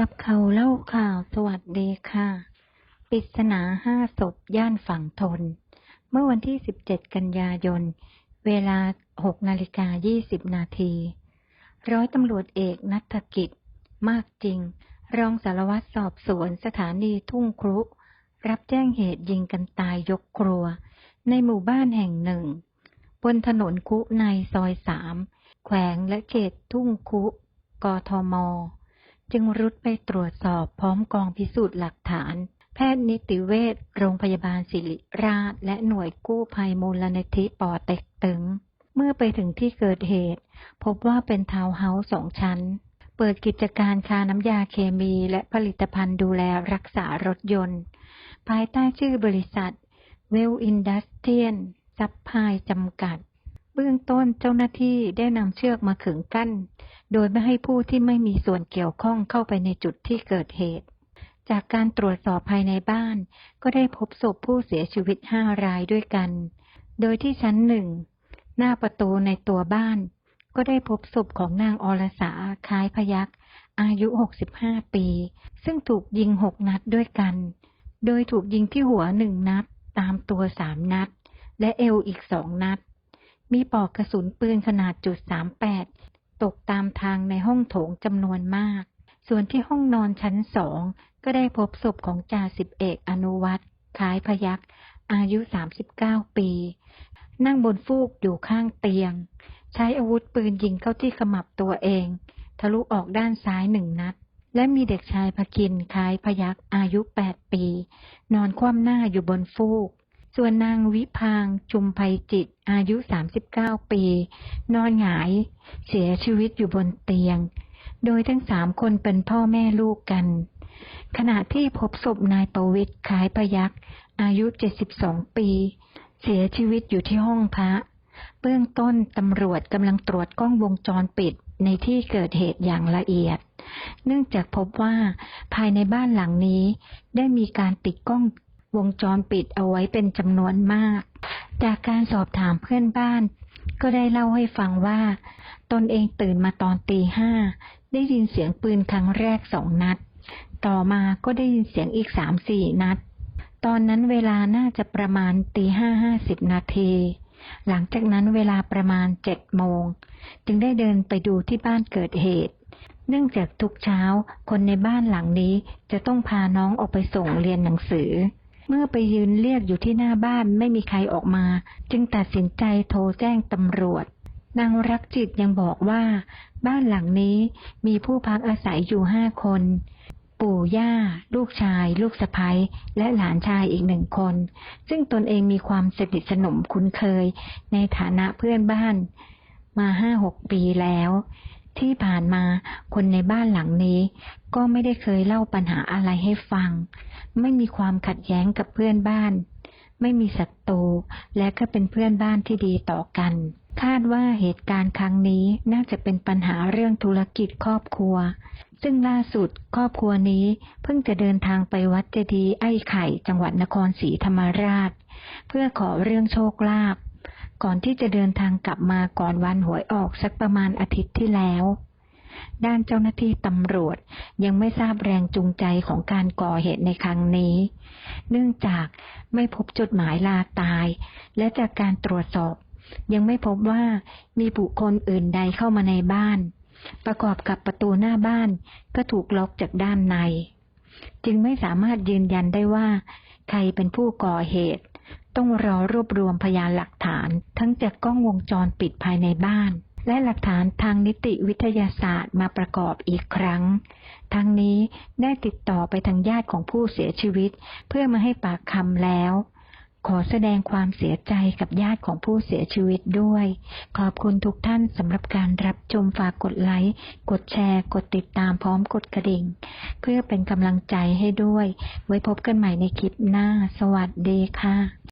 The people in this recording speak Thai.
กับเขาเล่าข่าวสวัสดีค่ะ ปริศนาห้าศพย่านฝั่งทน เมื่อวันที่ 17 กันยายน เวลา 6นาฬิกา20 นาที ร้อยตำรวจเอกนัฐกิจ มากจริง รองสารวัตรสอบสวนสถานีทุ่งครุ รับแจ้งเหตุยิงกันตายยกครัว ในหมู่บ้านแห่งหนึ่ง บนถนนคุในซอยสามแขวงและเขตทุ่งคุ กทม จึงรุดไปตรวจสอบพร้อมกองพิสูจน์หลักฐาน แพทย์นิติเวชโรงพยาบาลศิริราช และหน่วยกู้ภัยมูลนิธิปอเต็กตึง เมื่อไปถึงที่เกิดเหตุ พบว่าเป็นทาวน์เฮาส์สองชั้น เปิดกิจการค้าน้ำยาเคมีและผลิตภัณฑ์ดูแลรักษารถยนต์ ภายใต้ชื่อบริษัทเวลอินดัสเทียนซับพายจำกัด เบื้องต้นเจ้าหน้าที่ได้นำเชือกมาขึงกั้น โดยไม่ให้ผู้ที่ไม่มีส่วนเกี่ยวข้องเข้าไปในจุดที่เกิดเหตุ จากการตรวจสอบภายในบ้าน ก็ได้พบศพผู้เสียชีวิตห้ารายด้วยกัน โดยที่ชั้นหนึ่งหน้าประตูในตัวบ้าน ก็ได้พบศพของนางอรสาคล้ายพยักอายุ 65 ปี ซึ่งถูกยิงหกนัดด้วยกัน โดยถูกยิงที่หัวหนึ่งนัด ตามตัวสามนัด และเอวอีกสองนัด มีปลอกกระสุนปืนขนาดจุด38ตกตามทางในห้องโถงจำนวนมาก ส่วนที่ห้องนอนชั้นสองก็ได้พบศพของจ่าสิบเอกอนุวัตรคล้ายพยักอายุ 39 ปี นั่งบนฟูกอยู่ข้างเตียง ใช้อาวุธปืนยิงเข้าที่ขมับตัวเอง ทะลุออกด้านซ้ายหนึ่งนัด และมีเด็กชายพกินคล้ายพยักอายุ 8 ปี นอนคว่ำหน้าอยู่บนฟูก ส่วนนางวิพางชุมภัยจิตอายุ 39 ปี นอนหงาย เสียชีวิตอยู่บนเตียง โดยทั้งสามคนเป็นพ่อแม่ลูกกัน ขณะที่พบศพนายประวิตรคล้ายพยักอายุ 72 ปี เสียชีวิตอยู่ที่ห้องพระ เบื้องต้นตำรวจกำลังตรวจกล้องวงจรปิดในที่เกิดเหตุอย่างละเอียด เนื่องจากพบว่าภายในบ้านหลังนี้ได้มีการติดกล้อง วงจรปิดเอาไว้เป็นจำนวนมาก จากการสอบถามเพื่อนบ้าน ก็ได้เล่าให้ฟังว่า ตนเองตื่นมาตอนตีห้า ได้ยินเสียงปืนครั้งแรกสองนัด ต่อมาก็ได้ยินเสียงอีกสามสี่นัด ตอนนั้นเวลาน่าจะประมาณตีห้าห้าสิบนาที หลังจากนั้นเวลาประมาณเจ็ดโมง จึงได้เดินไปดูที่บ้านเกิดเหตุเนื่องจากทุกเช้าคนในบ้านหลังนี้จะต้องพาน้องออกไปส่งเรียนหนังสือ เมื่อไปยืนเรียกอยู่ที่หน้าบ้านไม่มีใครออกมา จึงตัดสินใจโทรแจ้งตำรวจ นางรักจิตยังบอกว่า บ้านหลังนี้มีผู้พักอาศัยอยู่ห้าคน ปู่ย่า ลูกชาย ลูกสะใภ้และหลานชายอีกหนึ่งคน ซึ่งตนเองมีความสนิทสนมคุ้นเคย ในฐานะเพื่อนบ้าน มาห้าหกปีแล้ว ที่ผ่านมาคนในบ้านหลังนี้ ก็ไม่ได้เคยเล่าปัญหาอะไรให้ฟัง ไม่มีความขัดแย้งกับเพื่อนบ้าน ไม่มีศัตรูและก็เป็นเพื่อนบ้านที่ดีต่อกัน คาดว่าเหตุการณ์ครั้งนี้น่าจะเป็นปัญหาเรื่องธุรกิจครอบครัว ซึ่งล่าสุดครอบครัวนี้เพิ่งจะเดินทางไปวัดเจดีย์ไอ้ไข่จังหวัดนครศรีธรรมราช เพื่อขอเรื่องโชคลาภ ก่อนที่จะเดินทางกลับมาก่อนวันหวยออกสักประมาณอาทิตย์ที่แล้ว ด้านเจ้าหน้าที่ตำรวจยังไม่ทราบแรงจูงใจของการก่อเหตุในครั้งนี้ เนื่องจากไม่พบจดหมายลาตาย และจากการตรวจสอบ ยังไม่พบว่ามีบุคคลอื่นใดเข้ามาในบ้าน ประกอบกับประตูหน้าบ้านก็ถูกล็อกจากด้านใน จึงไม่สามารถยืนยันได้ว่าใครเป็นผู้ก่อเหตุ ต้องรอรวบรวมพยานหลักฐาน ทั้งจากกล้องวงจรปิดภายในบ้าน และหลักฐานทางนิติวิทยาศาสตร์มาประกอบอีกครั้ง ทั้งนี้ได้ติดต่อไปทางญาติของผู้เสียชีวิต เพื่อมาให้ปากคำแล้ว ขอแสดงความเสียใจกับญาติของผู้เสียชีวิตด้วย ขอบคุณทุกท่านสำหรับการรับชมฝากกดไลค์ กดแชร์ กดติดตามพร้อมกดกระดิ่ง เพื่อเป็นกำลังใจให้ด้วย ไว้พบกันใหม่ในคลิปหน้า สวัสดีค่ะ